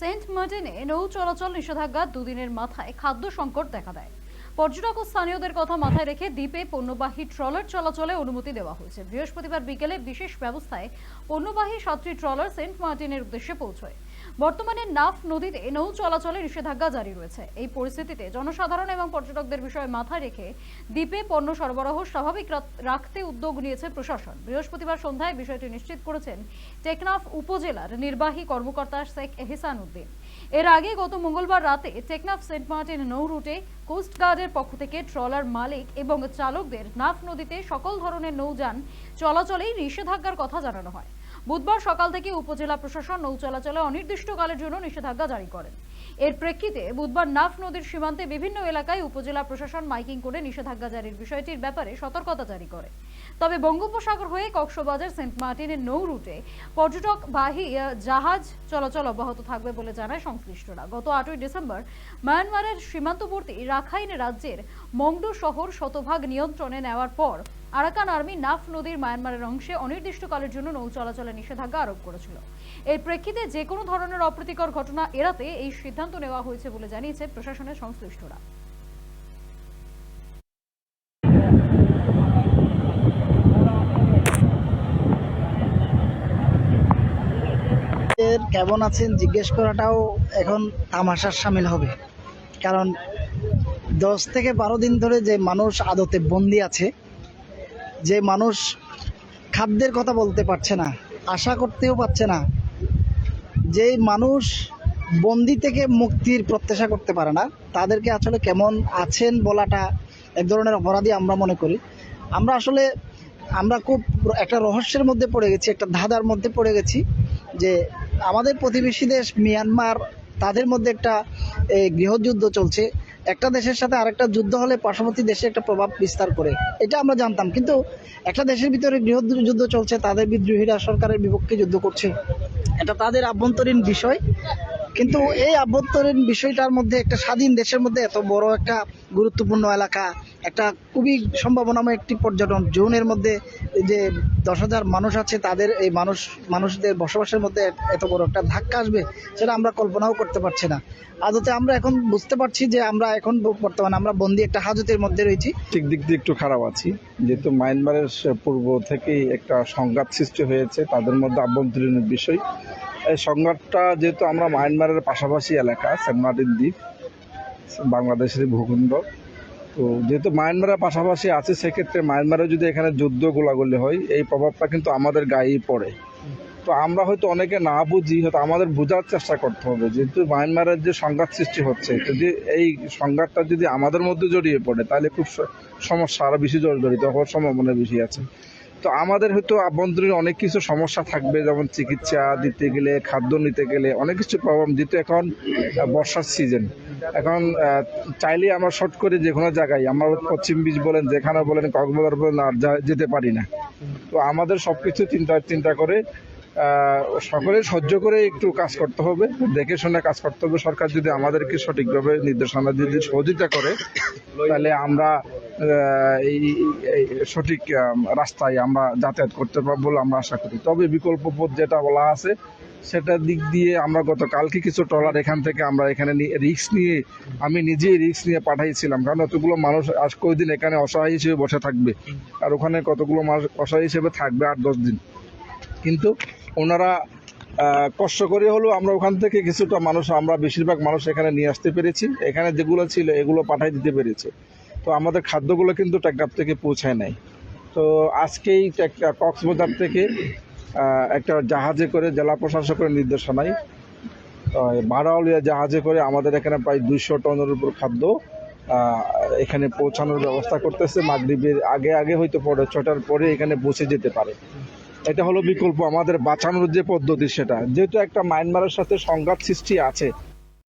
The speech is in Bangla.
সেন্ট মার্টিনে নৌ চলাচল নিষেধাজ্ঞা দুদিনের মাথায় খাদ্য সংকট দেখা দেয়। পর্যটক ও স্থানীয়দের কথা মাথায় রেখে দ্বীপে পণ্যবাহী ট্রলার চলাচলে অনুমতি দেওয়া হয়েছে। বৃহস্পতিবার বিকেলে বিশেষ ব্যবস্থায় পণ্যবাহী সাতটি ট্রলার সেন্ট মার্টিনের উদ্দেশ্যে পৌঁছয়। বর্তমানে নাফ নদীতে নৌ চলাচলে নিষেধাজ্ঞা জারি রয়েছে। এই পরিস্থিতিতে জনসাধারণ এবং পর্যটকদের বিষয়ে মাথায় রেখে দ্বীপে পণ্য সরবরাহ স্বাভাবিক রাখতে উদ্যোগ নিয়েছে প্রশাসন। বৃহস্পতিবার সন্ধ্যায় বিষয়টি নিশ্চিত করেছেন টেকনাফ উপজেলার নির্বাহী কর্মকর্তা শেখ এহসান উদ্দিন। এর আগে গত মঙ্গলবার রাতে টেকনাফ সেন্ট মার্টিন নৌ রুটে কোস্টগার্ডের পক্ষ থেকে ট্রলার মালিক এবং চালকদের নাফ নদীতে সকল ধরনের নৌযান চলাচলেই নিষেধাজ্ঞার কথা জানানো হয়। বুধবার সকাল থেকে উপজেলা প্রশাসন নৌ চলাচলে অনির্দিষ্টকালের জন্য নিষেধাজ্ঞা জারি করেন। এর প্রেক্ষিতে বুধবার নাফ নদীর সীমান্তে বিভিন্ন এলাকায় উপজেলা প্রশাসন মাইকিং করে নিষেধাজ্ঞা জারির বিষয়টির ব্যাপারে সতর্কতা জারি করে। তবে বঙ্গোপসাগর হয়ে কক্সবাজার সেন্ট মার্টিনের নৌ রুটে পর্যটকবাহী আহ, জাহাজ চলাচল অব্যাহত থাকবে বলে জানায় সংশ্লিষ্টরা। গত আটই ডিসেম্বর মায়ানমারের সীমান্তবর্তী রাখাইন রাজ্যের মংডু শহর শতভাগ নিয়ন্ত্রণে নেওয়ার পর আরাকান আর্মি নাফ নদীর মায়ানমারের অংশে অনির্দিষ্টকালের জন্য নৌ চলাচলে নিষেধাজ্ঞা আরোপ করেছিল। এর প্রেক্ষিতে যে কোনো ধরনের অপ্রীতিকর ঘটনা এড়াতে এই সিদ্ধান্ত নেওয়া হয়েছে বলে জানিয়েছে প্রশাসনের সংশ্লিষ্টরা। কেমন আছেন জিজ্ঞেস করাটাও এখন তামাশার সামিল হবে। কারণ দশ থেকে বারো দিন ধরে যে মানুষ আদতে বন্দি আছে যে মানুষ খাদ্যের কথা বলতে পারছে না আশা করতেও পারছে না যে মানুষ বন্দি থেকে মুক্তির প্রত্যাশা করতে পারে না তাদেরকে আসলে কেমন আছেন বলাটা এক ধরনের অপরাধী আমরা মনে করি। আমরা আসলে আমরা খুব একটা রহস্যের মধ্যে পড়ে গেছি একটা ধাঁধার মধ্যে পড়ে গেছি যে আমাদের প্রতিবেশী দেশ মিয়ানমার তাদের মধ্যে একটা এই, গৃহযুদ্ধ চলছে। একটা দেশের সাথে আরেকটা যুদ্ধ হলে পার্শ্ববর্তী দেশে একটা প্রভাব বিস্তার করে। এটা আমরা জানতাম। কিন্তু একটা দেশের ভিতরে গৃহ যুদ্ধ চলছে, তাদের বিদ্রোহীরা সরকারের বিপক্ষে যুদ্ধ করছে। এটা তাদের আভ্যন্তরীণ বিষয়। কিন্তু এই আভ্যন্তরীণ বিষয়টার মধ্যে একটা স্বাধীন দেশের মধ্যে এত বড় একটা গুরুত্বপূর্ণ এলাকা, একটা খুবই সম্ভাবনাময় একটি পর্যটন, জোনের মধ্যে যে দশ হাজার মানুষ আছে, তাদের এই মানুষ, মানুষদের বসবাসের মধ্যে এত বড় একটা ধাক্কা আসবে, সেটা আমরা কল্পনাও করতে পারছি না। আদতে আমরা এখন বুঝতে পারছি যে আমরা এখন বর্তমানে আমরা বন্দি একটা হাজতের মধ্যে রয়েছি। ঠিক দিক দিয়ে একটু খারাপ আছি, যেহেতু মায়ানমারের পূর্ব থেকেই একটা সংঘাত সৃষ্টি হয়েছে, তাদের মধ্যে আভ্যন্তরীণ বিষয়। এই সংঘাতটা যেহেতু আমরা মায়ানমারের পাশাপাশি এলাকা মার্টিন দ্বীপ, বাংলাদেশের ভূখণ্ড। তো যেহেতু মায়ানমারের পাশাপাশি আছে, সেক্ষেত্রে মায়ানমারে যদি এখানে যুদ্ধ গোলাগুলি হয়, এই প্রভাবটা কিন্তু আমাদের গায়েই পড়ে। তো আমরা হয়তো অনেকে না বুঝি, হয়তো আমাদের বোঝার চেষ্টা করতে হবে, যেহেতু মায়ানমারের যে সংঘাত সৃষ্টি হচ্ছে, যদি এই সংঘাতটা যদি আমাদের মধ্যে জড়িয়ে পড়ে, তাহলে খুব সমস্যা আরও বেশি জড়- জড়িত হওয়ার সম্ভাবনা বেশি আছে। তো আমাদের হয়তো আভ্যন্তরীণ অনেক কিছু সমস্যা থাকবে, যেমন চিকিৎসা দিতে গেলে, খাদ্য নিতে গেলে অনেক কিছু প্রবলেম যেহেতু এখন বর্ষার সিজন এখন চাইলে আমরা শর্ট করে যে কোনো জায়গায়, আমরা পশ্চিম বিচ বলেন যেখানে বলেন কক্সবাজার বলেন, আর যেতে পারি না। তো আমাদের সব কিছু চিন্তা চিন্তা করে সকলে সহ্য করে একটু কাজ করতে হবে, দেখে শুনে কাজ করতে হবে। সরকার যদি আমাদেরকে সঠিকভাবে নির্দেশনা যদি সহযোগিতা করে, তাহলে আমরা এই সঠিক রাস্তায় আমরা যাতায়াত করতে পারব বলে আমরা আশা করি। তবে বিকল্প পথ যেটা বলা আছে, সেটা দিক দিয়ে আমরা গতকালকে কিছু ট্রলার এখান থেকে আমরা এখানে রিক্স নিয়ে, আমি নিজেই রিক্স নিয়ে পাঠাইছিলাম। কারণ এতগুলো মানুষ আজ কয়দিন এখানে অসহায় হিসেবে বসে থাকবে? আর ওখানে কতগুলো মানুষ অসহায় হিসেবে থাকবে আট, দশ দিন? কিন্তু ওনারা কষ্ট করে হলেও আমরা ওখান থেকে কিছুটা মানুষ, আমরা বেশিরভাগ মানুষ এখানে নিয়ে আসতে পেরেছি। এখানে যেগুলো ছিল, এগুলো পাঠাই দিতে পেরেছে। তো আমাদের খাদ্যগুলো কিন্তু টেকনাফ থেকে পৌঁছায় নাই। তো আজকেই কক্সবাজার থেকে একটা জাহাজে করে জেলা প্রশাসকের নির্দেশনায় আহ, ভাড়াওয়ালিয়া জাহাজে করে আমাদের এখানে প্রায় দুইশো টনের উপর খাদ্য এখানে পৌঁছানোর ব্যবস্থা করতেছে। মাগরীবের আগে আগে হয়তো পরে ছটার পরে এখানে পৌঁছে যেতে পারে। এটা হলো বিকল্প। আমাদের বাঁচানোর যে পদ্ধতি সেটা। যেহেতু একটা মায়ানমারের সাথে সংঘাত সৃষ্টি আছে